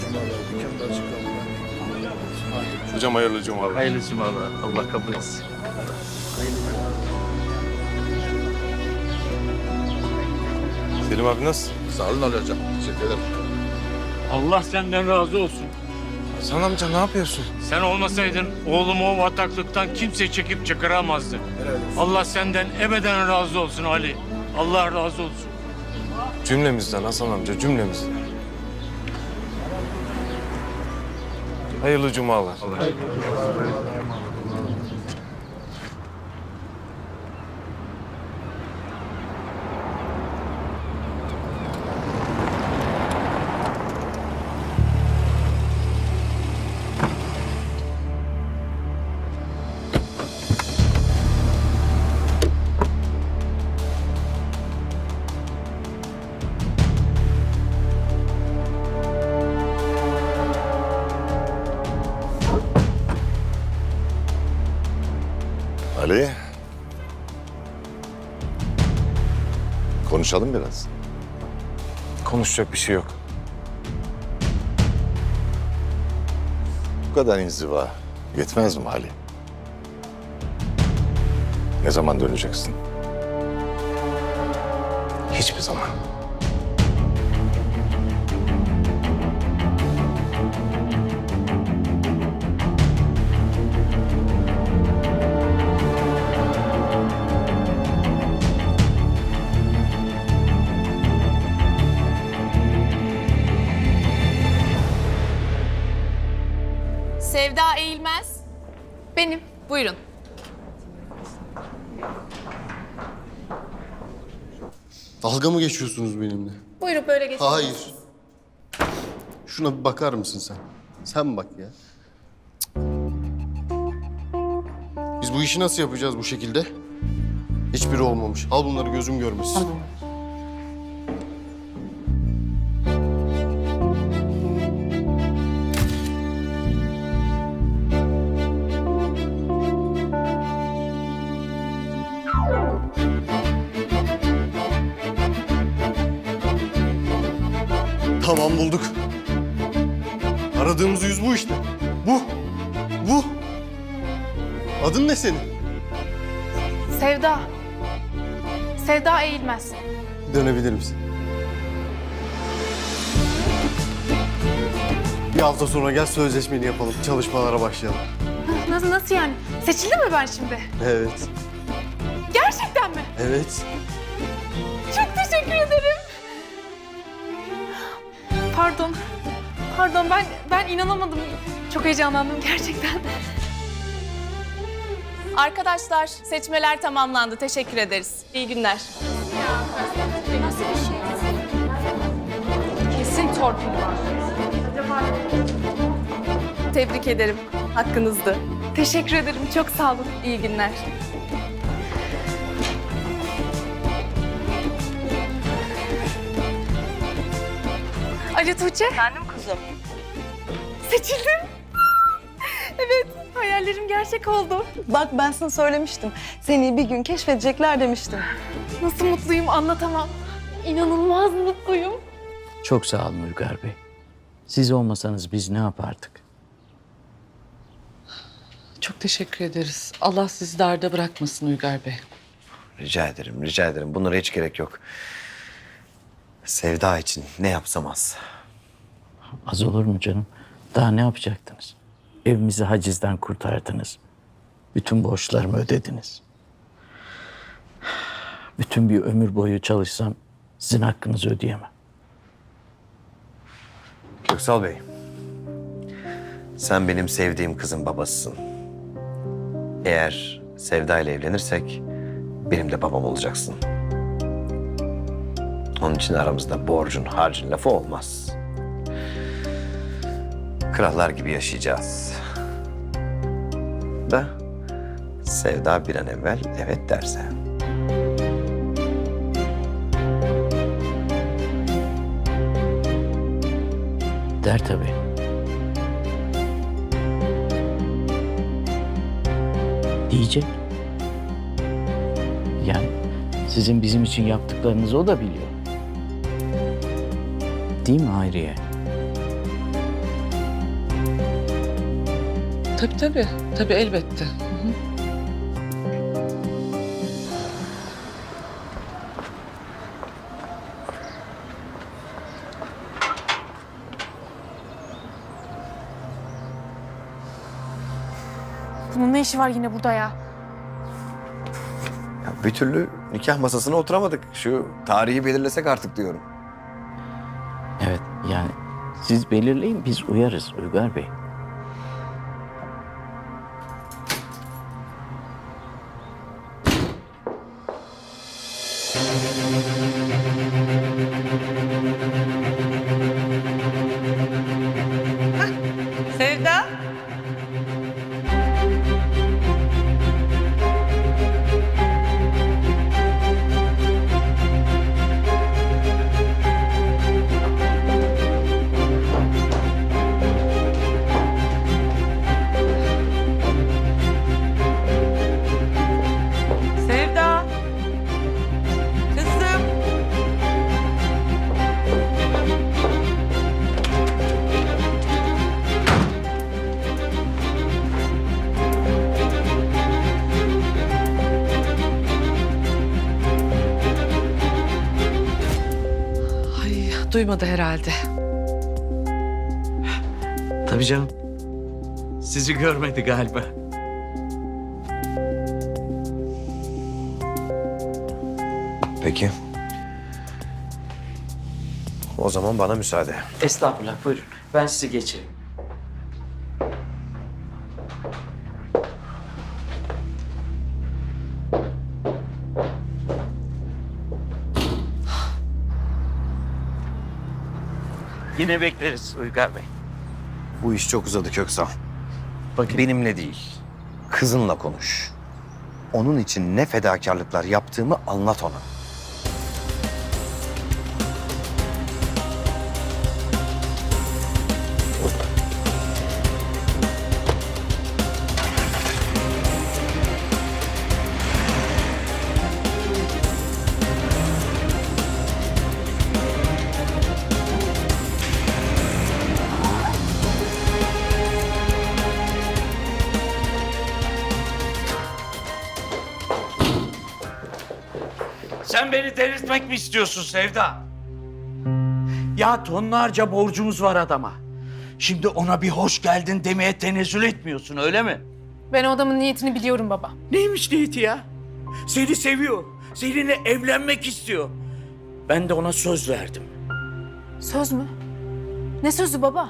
cumalar. Dükkanda açık kalın. Hocam hayırlı cumalar. Hayırlı cumalar. Allah kabul etsin. Selim abi nasıl? Sağ olun Ali Hocam. Teşekkür ederim. Allah senden razı olsun. Hasan amca ne yapıyorsun? Sen olmasaydın oğlumu o bataklıktan kimse çekip çıkaramazdı. Allah senden ebeden razı olsun Ali. Allah razı olsun. Cümlemizden Hasan amca cümlemizden. Hayırlı cumalar. Ali. Konuşalım biraz. Konuşacak bir şey yok. Bu kadar inziva yetmez mi Ali? Ne zaman döneceksin? Hiçbir zaman. Sevda Eğilmez. Benim. Buyurun. Dalga mı geçiyorsunuz benimle? Buyurun böyle geçin. Hayır. Şuna bir bakar mısın sen? Sen bak ya. Cık. Biz bu işi nasıl yapacağız bu şekilde? Hiçbiri olmamış. Al bunları gözüm görmesin. Tamam bulduk. Aradığımız yüz bu işte. Bu. Bu. Adın ne senin? Sevda. Sevda Eğilmez. Dönebilir misin? Bir hafta sonra gel sözleşmeni yapalım. Çalışmalara başlayalım. Nasıl, nasıl yani? Seçildim mi ben şimdi? Evet. Gerçekten mi? Evet. Pardon. Pardon ben ben inanamadım. Çok heyecanlandım gerçekten. Arkadaşlar seçmeler tamamlandı. Teşekkür ederiz. İyi günler. Nasıl bir şey? Kesin torpil var. Tebrik ederim. Hakkınızdı. Teşekkür ederim. Çok sağ olun. İyi günler. Ali Tuğçe. Efendim kızım? Seçildim. evet, hayallerim gerçek oldu. Bak ben sana söylemiştim. Seni bir gün keşfedecekler demiştim. Nasıl mutluyum anlatamam. İnanılmaz mutluyum. Çok sağ olun Uygar Bey. Siz olmasanız biz ne yapardık? Çok teşekkür ederiz. Allah sizi darda bırakmasın Uygar Bey. Rica ederim, rica ederim. Bunlara hiç gerek yok. Sevda için ne yapsam az. Az olur mu canım? Daha ne yapacaktınız? Evimizi hacizden kurtardınız. Bütün borçlarımı ödediniz. Bütün bir ömür boyu çalışsam sizin hakkınızı ödeyemem. Köksal Bey, sen benim sevdiğim kızın babasısın. Eğer Sevda ile evlenirsek benim de babam olacaksın. Onun için aramızda borcun harcın lafı olmaz. Krallar gibi yaşayacağız. Da Sevda bir an evvel evet derse. Der tabii. Diyecek. Yani sizin bizim için yaptıklarınızı o da biliyor. Değil mi Hayriye? Tabii tabii. Tabii elbette. Hı hı. Bunun ne işi var yine burada ya? Ya bir türlü nikah masasına oturamadık. Şu tarihi belirlesek artık diyorum. Evet yani siz belirleyin biz uyarız Uygar Bey. Duymadı herhalde. Tabii canım. Sizi görmedi galiba. Peki. O zaman bana müsaade. Estağfurullah buyurun ben sizi geçireyim. Yine bekleriz Uygar Bey. Bu iş çok uzadı Köksal. Benimle değil, kızınla konuş. Onun için ne fedakarlıklar yaptığımı anlat ona. Sen beni delirtmek mi istiyorsun Sevda? Ya tonlarca borcumuz var adama. Şimdi ona bir hoş geldin demeye tenezzül etmiyorsun öyle mi? Ben o adamın niyetini biliyorum baba. Neymiş niyeti ya? Seni seviyor. Seninle evlenmek istiyor. Ben de ona söz verdim. Söz mü? Ne sözü baba?